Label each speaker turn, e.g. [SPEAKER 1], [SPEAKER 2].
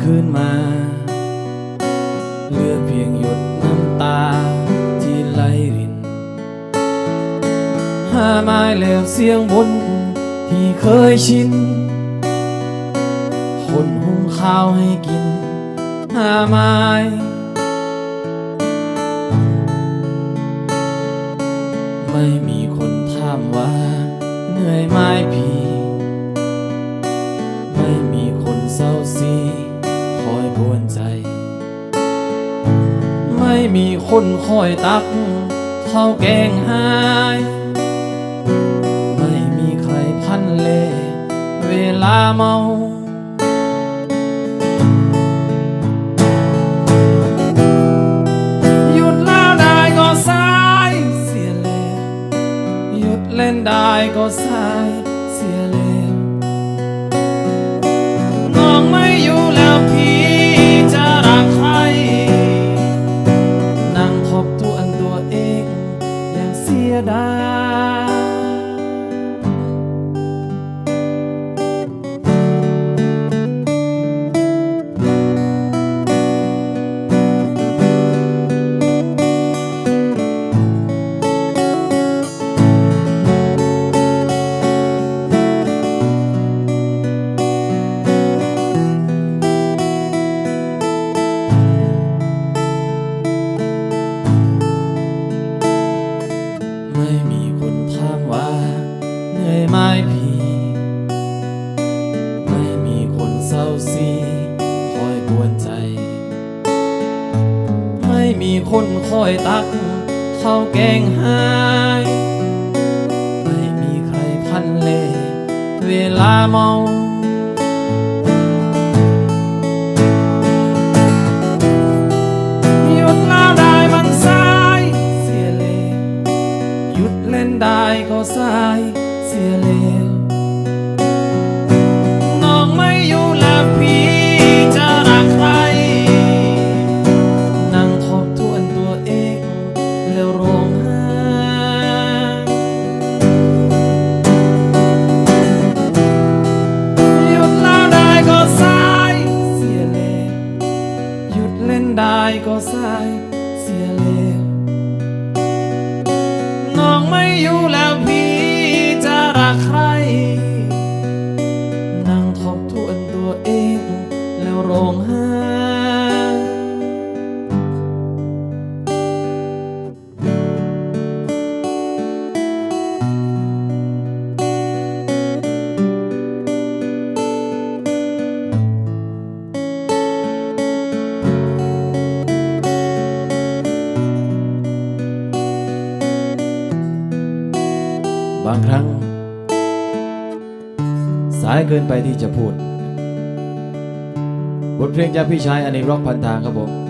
[SPEAKER 1] คืนมา เหลือเพียงหยดน้ำตาที่ไหลรินห้าไม้แล้วเสียงบนที่เคยชินคนหุงข้าวให้กินห้าไม้ไม่มีคนถามว่าเหนื่อยไหมพี่ มีคนคอยตักข้าวแกงหาย ไม่มีใครพันเล เวลาเมาหยุดแล้วได้ก็สายเสียแล้วหยุดเล่นได้ก็สาย เสียดาย มีคนคอยตักข้าวแกงหายไม่มีใครพันเล เวลาเมา ก็สายเสียแล้วน้องไม่อยู่แล้วพี่จะรักใครางครั้ง สายเกินไปที่จะพูด บทเพลงจากพี่ชายอันนี้ร็อกพันทางครับผม